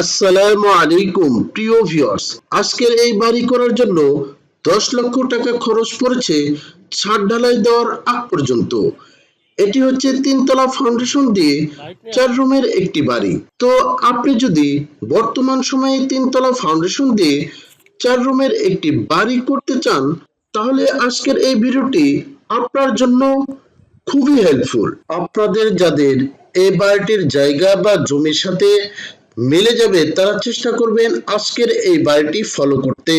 আসসালামু আলাইকুম, প্রিয় ভিউয়ার্স আজকের এই বাড়ি করার জন্য দশ লক্ষ টাকা খরচ পড়েছে ছাদ ঢালাই দেওয়ার আগ পর্যন্ত। এটি হচ্ছে তিনতলা ফাউন্ডেশন দিয়ে চার রুমের একটি বাড়ি। তো আপনি যদি বর্তমান সময়ে তিনতলা ফাউন্ডেশন দিয়ে চার রুমের একটি বাড়ি করতে চান, তাহলে আজকের এই ভিডিওটি আপনার জন্য খুবই হেল্পফুল আপনাদের যাদের এই বাড়িটির জায়গা বা জমির সাথে মিলে যাবে, তারা চেষ্টা করবেন আজকের এই বাড়িটি ফলো করতে।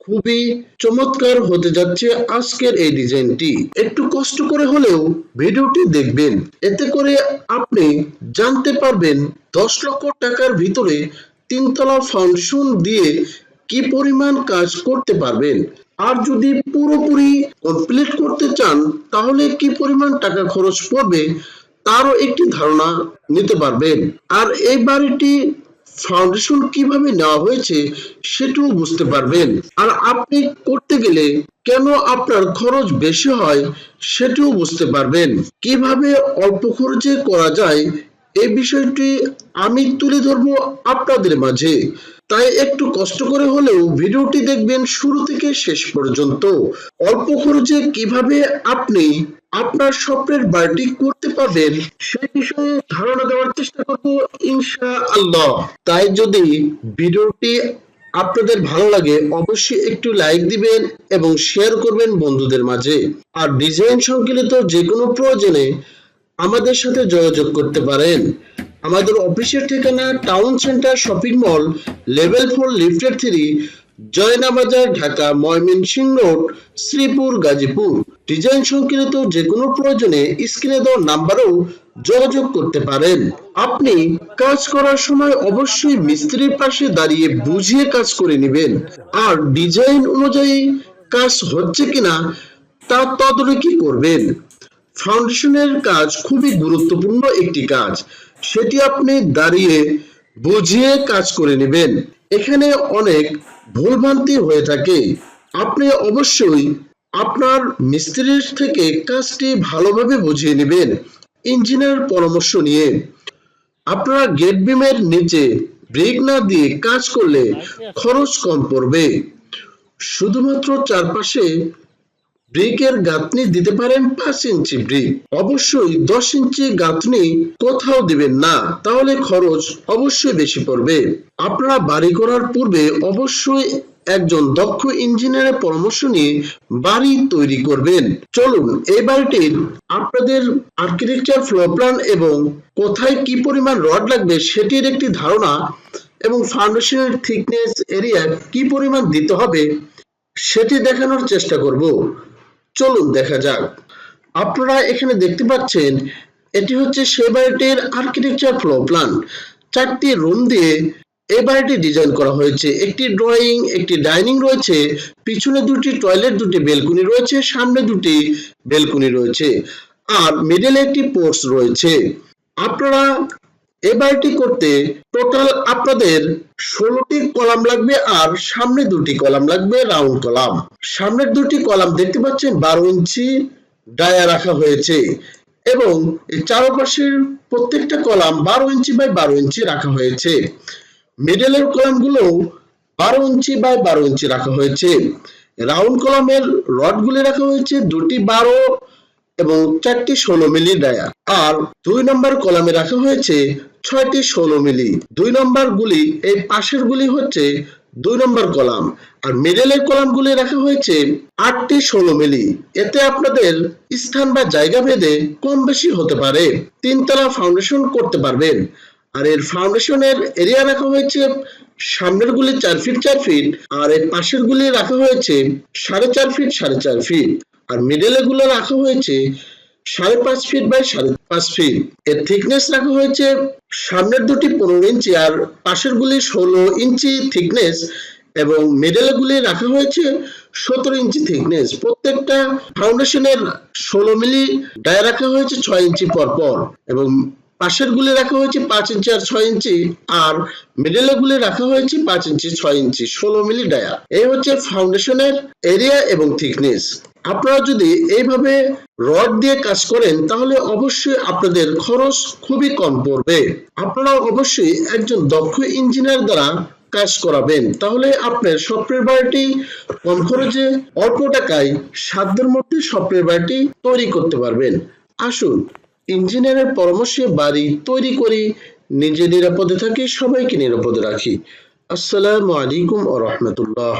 খুবই চমৎকার হতে যাচ্ছে আজকের এই ডিজাইনটি। একটু কষ্ট করে হলেও ভিডিওটি দেখবেন। এতে করে আপনি জানতে পারবেন দশ লক্ষ টাকার ভিতরে তিনতলা ফাউন্ডেশন দিয়ে কি পরিমাণ কাজ করতে পারবেন। আর যদি পুরোপুরি কমপ্লিট করতে চান, তাহলে কি পরিমাণ টাকা খরচ পড়বে তারও একটি ধারণা নিতে পারবেন। আর এই বাড়িটি ফাউন্ডেশন কীভাবে নেওয়া হয়েছে সেটাও বুঝতে পারবেন। আর আপনি করতে গেলে কেন আপনার খরচ বেশি হয় সেটাও বুঝতে পারবেন। কীভাবে অল্প খরচে করা যায় এই বিষয়টি আমি তুলে ধরবো আপনাদের মাঝে। তাই একটু কষ্ট করে হলেও ভিডিওটি দেখবেন শুরু থেকে শেষ পর্যন্ত। অল্প খরচে কীভাবে আপনি আপনার স্বপ্নের বাড়িটি করতে পারবেন সেই বিষয়ে ধারণা দেওয়ার চেষ্টা করব ইনশা আল্লাহ তাই যদি ভিডিওটি আপনাদের ভালো লাগে, অবশ্যই একটু লাইক দিবেন এবং শেয়ার করবেন বন্ধুদের মাঝে। আর ডিজাইন সংকলিত যে কোনো প্রয়োজনে আমাদের সাথে যোগাযোগ করতে পারেন। আমাদের অফিসের ঠিকানা town centre shopping mall, level four lifted three Joynabazar, Dhaka road, Sripur, Gazipur. Design যে কোনো প্রয়োজনে স্ক্রিনে নাম্বারেও যোগাযোগ করতে পারেন। আপনি কাজ করার সময় অবশ্যই মিস্ত্রির পাশে দাঁড়িয়ে বুঝিয়ে কাজ করে নেবেন। আর ডিজাইন অনুযায়ী কাজ হচ্ছে কিনা তা তদারকি করবেন। ফাউন্ডেশনের কাজ খুবই গুরুত্বপূর্ণ একটি কাজ। সেটি আপনি দাঁড়িয়ে বুঝিয়ে কাজ করে নেবেন। এখানে অনেক ভুলভ্রান্তি হয়ে থাকে। আপনি অবশ্যই আপনার মিস্ত্রির থেকে কাজটি ভালোভাবে বুঝিয়ে নেবেন। ইঞ্জিনিয়ার পরামর্শ নিয়ে। আপনারা গেট বিমের নিচে ব্রেক না দিয়ে কাজ করলে খরচ কম পড়বে। শুধুমাত্র চারপাশে ব্রিকের গাঁথনি দিতে পারেন পাঁচ ইঞ্চি ব্রিক। অবশ্যই দশ ইঞ্চি গাঁথনি কোথাও দিবেন না, তাহলে খরচ অবশ্যই বেশি পড়বে। আপনারা বাড়ি করার পূর্বে অবশ্যই একজন দক্ষ ইঞ্জিনিয়ারের পরামর্শ নিয়ে বাড়ি তৈরি করবেন। চলুন, এই বাড়িটির আপনাদের আর্কিটেকচার ফ্লোর প্ল্যান এবং কোথায় কি পরিমাণ রড লাগবে সেটির একটি ধারণা এবং ফাউন্ডেশনের থিকনেস এরিয়া কি পরিমাণ দিতে হবে সেটি দেখানোর চেষ্টা করব। চলুন দেখা যাক। আপনারা এখানে দেখতে পাচ্ছেন, এটি হচ্ছে সে বাড়িটির আর্কিটেকচার ফ্লোর প্ল্যান চারটি রুম দিয়ে এই বাড়িটি ডিজাইন করা হয়েছে। একটি ড্রয়িং একটি ডাইনিং রয়েছে, পিছনে দুটি টয়লেট দুটি বেলকুনি রয়েছে, সামনে দুটি বেলকুনি রয়েছে, আর মিডলে একটি পোর্টস রয়েছে। আপনারা এই বাড়িটি করতে টোটাল আপনাদের ষোলোটি কলাম লাগবে আর সামনে দুটি কলাম লাগবে রাউন্ড কলাম। সামনের দুটি কলাম দেখতে পাচ্ছেন বারো ইঞ্চি ডায়া রাখা হয়েছে এবং এই চারপাশের প্রত্যেকটা কলাম বারো ইঞ্চি বাই বারো ইঞ্চি রাখা হয়েছে। মিডলের কলামগুলো বারো ইঞ্চি বাই বারো ইঞ্চি রাখা হয়েছে। রাউন্ড কলামের রডগুলি রাখা হয়েছে, দুটি বারো এবং চারটি ষোলো মিলি ডায়া আর দুই নম্বর কলামে রাখা হয়েছে ছয়টি ষোলো মিলি। দুই নম্বর গুলি, এই পাশের গুলি হচ্ছে দুই নম্বর কলাম। আর মিডলের কলাম গুলি রাখা হয়েছে আটটি ষোলো মিলি। এতে আপনাদের স্থান বা জায়গা ভেদে কম বেশি হতে পারে। তিনতলা ফাউন্ডেশন করতে পারবেন। আর এর ফাউন্ডেশনের এরিয়া রাখা হয়েছে সামনের গুলি চার ফিট চার ফিট আর এর পাশের গুলি রাখা হয়েছে সাড়ে চার ফিট সাড়ে চার ফিট আর মিডলে গুলো রাখা হয়েছে সাড়ে পাঁচ ফিট বাই সাড়ে পাঁচ ফিট এর থিকনেস রাখা হয়েছে সামনের দুটি পনেরো ইঞ্চি আর পাশের গুলি ষোলো ইঞ্চি থিকনেস এবং মিডলে গুলি রাখা হয়েছে সতেরো ইঞ্চি থিকনেস প্রত্যেকটা ফাউন্ডেশনের ষোলো মিলি ডায় রাখা হয়েছে ছয় ইঞ্চি পর পর এবং পাশের গুলি রাখা হয়েছে পাঁচ ইঞ্চি আর ছয় ইঞ্চি আর মিডলে গুলি রাখা হয়েছে পাঁচ ইঞ্চি ছয় ইঞ্চি, ষোলো মিলি ডায়া। এই হচ্ছে ফাউন্ডেশনের এরিয়া এবং থিকনেস আপনারা যদি এইভাবে রড দিয়ে কাজ করেন, তাহলে অবশ্যই আপনাদের খরচ খুবই কম পড়বে। আপনারা অবশ্যই একজন দক্ষ ইঞ্জিনিয়ার দ্বারা কাজ করাবেন। তাহলে আপনার স্বপ্নের বাড়িটি কম খরচে অল্প টাকায় সাধ্যের মধ্যে স্বপ্নের বাড়িটি তৈরি করতে পারবেন। আসুন, ইঞ্জিনিয়ারের পরামর্শে বাড়ি তৈরি করি, নিজে নিরাপদে থাকি, সবাইকে নিরাপদে রাখি। আসসালামু আলাইকুম আ রহমতুল্লাহ।